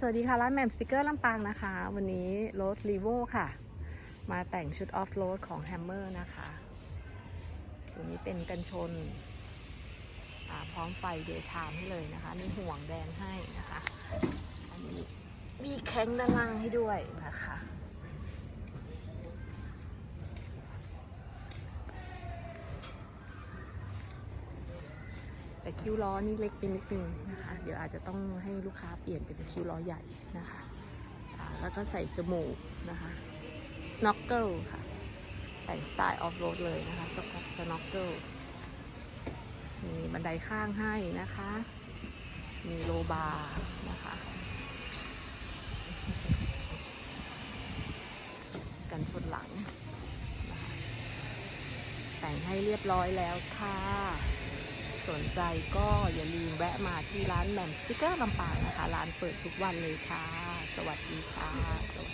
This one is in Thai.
สวัสดีค่ะร้านแหม่มสติกเกอร์ลำปางนะคะ วันนี้รถรีโวค่ะ มาแต่งชุดออฟโรดของแฮมเมอร์นะคะตัวนี้เป็นกันชน พร้อมไฟเดย์ไทม์ให้เลยนะคะ มีห่วงแดงให้นะคะ อันนี้มีแข้งด้านล่างให้ด้วยนะคะ แต่คิ้วล้อนี่เล็กไปนิดนึงนะคะ เดี๋ยวอาจจะต้องให้ลูกค้าเปลี่ยนเป็นคิ้วล้อใหญ่นะคะแล้วก็ใส่จมูกนะคะ snorkel ค่ะ แต่งสไตล์ออฟโรดเลยนะคะ snorkel มีบันไดข้างให้นะคะ มีโลบาร์นะคะ กันชนหลัง แต่งให้เรียบร้อยแล้วค่ะ สนใจก็อย่าลืมแวะมาที่ร้านแหม่มสติกเกอร์ลำปางนะคะ ร้านเปิดทุกวันเลยค่ะ สวัสดีค่ะสวัสดี